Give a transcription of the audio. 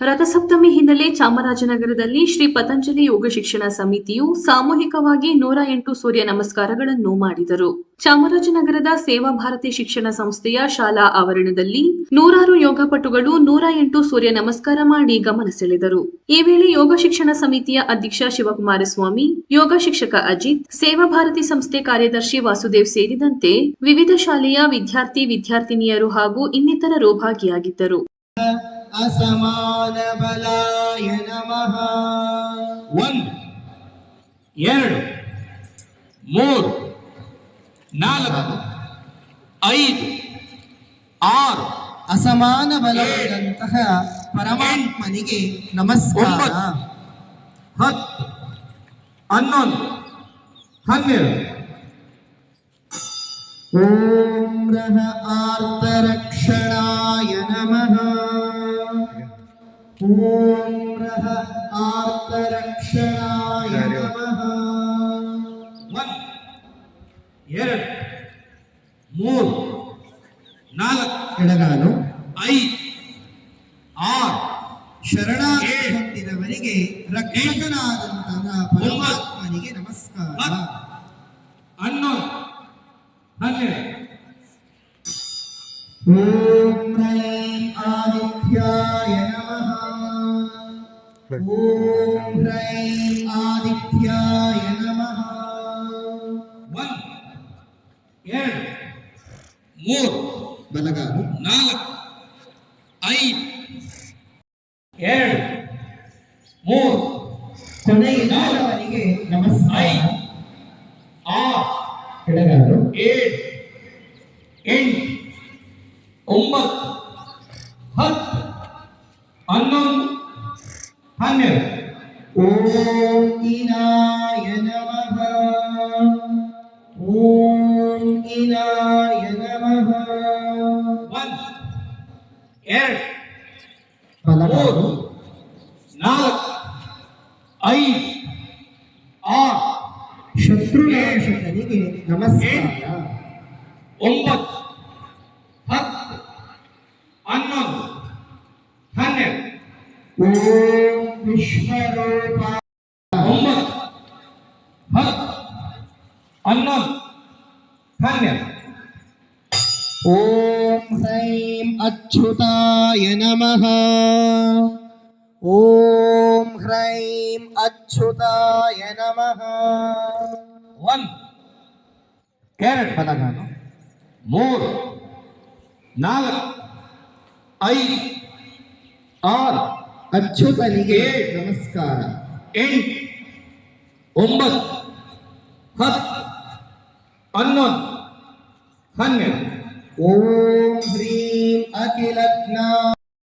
ರಥಸಪ್ತಮಿ ಹಿನ್ನೆಲೆ ಚಾಮರಾಜನಗರದಲ್ಲಿ ಶ್ರೀ ಪತಂಜಲಿ ಯೋಗ ಶಿಕ್ಷಣ ಸಮಿತಿಯು ಸಾಮೂಹಿಕವಾಗಿ ನೂರ ಎಂಟು ಸೂರ್ಯ ನಮಸ್ಕಾರಗಳನ್ನು ಮಾಡಿದರು. ಚಾಮರಾಜನಗರದ ಸೇವಾ ಭಾರತಿ ಶಿಕ್ಷಣ ಸಂಸ್ಥೆಯ ಶಾಲಾ ಆವರಣದಲ್ಲಿ ನೂರಾರು ಯೋಗಪಟುಗಳು ನೂರ ಎಂಟು ಸೂರ್ಯ ನಮಸ್ಕಾರ ಮಾಡಿ ಗಮನ ಸೆಳೆದರು ಈ ವೇಳೆ ಯೋಗ ಶಿಕ್ಷಣ ಸಮಿತಿಯ ಅಧ್ಯಕ್ಷ ಶಿವಕುಮಾರ ಸ್ವಾಮಿ, ಯೋಗ ಶಿಕ್ಷಕ ಅಜಿತ್, ಸೇವಾ ಭಾರತಿ ಸಂಸ್ಥೆ ಕಾರ್ಯದರ್ಶಿ ವಾಸುದೇವ್ ಸೇರಿದಂತೆ ವಿವಿಧ ಶಾಲೆಯ ವಿದ್ಯಾರ್ಥಿ, ವಿದ್ಯಾರ್ಥಿನಿಯರು ಹಾಗೂ ಇನ್ನಿತರರು ಭಾಗಿಯಾಗಿದ್ದರು. ಅಸಮಾನ ಬಲಾಯ ನಮಃ. ಒಂದು ಎರಡು ಮೂರು ನಾಲ್ಕು ಐದು ಆರು. ಅಸಮಾನ ಬಲವಾದಂತಹ ಪರಮಾತ್ಮನಿಗೆ ನಮಸ್ಕಾರ. ಹತ್ತು ಹನ್ನೊಂದು ಹನ್ನೆರಡು. ಓಂ ರಹ ಆರ್ತರಕ್ಷಣಾಯ ಓಂ ರಹ ಆರ್ತರಕ್ಷಣಾಯ ನಮಃ ಒನ್ ಎರಡು ಮೂರು ನಾಲ್ಕು ಎಡಗಾಲು. ಐದು ಆರು ಶರಣಾಗತಿ ಹೊಂದಿದವರಿಗೆ ರಕ್ಷಕನಾದಂತಹ ಪರಮಾತ್ಮನಿಗೆ ನಮಸ್ಕಾರ. ಹನ್ನೊಂದು ಹನ್ನೆರಡು. ಓಂ ಆದಿತ್ಯಾಯ ನಮಃ. ಒಂದು ಎರಡು ಮೂರು ಬಲಗಾಲು. ನಾಲ್ಕು ಐದು ಎರಡು ಮೂರು ಕೊನೆಯಿಲ್ಲದವರಿಗೆ ನಮಸ್ಕಾರ. ಆ ಎಡಗಾಲು. ಏಳು ಎಂಟು ಒಂಬತ್ತು ಹತ್ತು ಹನ್ನೊಂದು ಹನ್ನೆರಡು. ಓಂ ಇನಾಯ ನಮಃ ಓಂ ಇನಾಯ ನಮಃ ಒಂದು ಎರಡು ಬಲಗಾಲು ಮೂರು ನಾಲ್ಕು ಐದು ಆರು ಶತ್ರುನಾಶಕನಿಗೆ ನಮಸ್ಕಾರ ಒಂಬತ್ತು ಹತ್ತು ಹನ್ನೊಂದು ಹನ್ನೆರಡು ಓಂ ವಿಶ್ವರೂಪ ಒಂಬತ್ತು ಹತ್ತು ಹನ್ನೊಂದು ಹನ್ನೆರಡು ಓಂ ಹ್ರೈಂ ಅಚ್ಯುತಾಯ ನಮಃ ಓಂ ಹ್ರೈಂ ಅಚ್ಯುತಾಯ ನಮಃ ಒಂದು ಎರಡು ಬಲಗಾಲು ಮೂರು ನಾಲ್ಕು ಐದು ಆರು ಅಚ್ಯುತನಿಗೆ ನಮಸ್ಕಾರ ಎಂಟು ಒಂಬತ್ತು ಹತ್ತು ಹನ್ನೊಂದು ಹನ್ನೆರಡು ಓಂ ಹ್ರೀಂ ಅಖಿಲ ಜ್ಞಾನ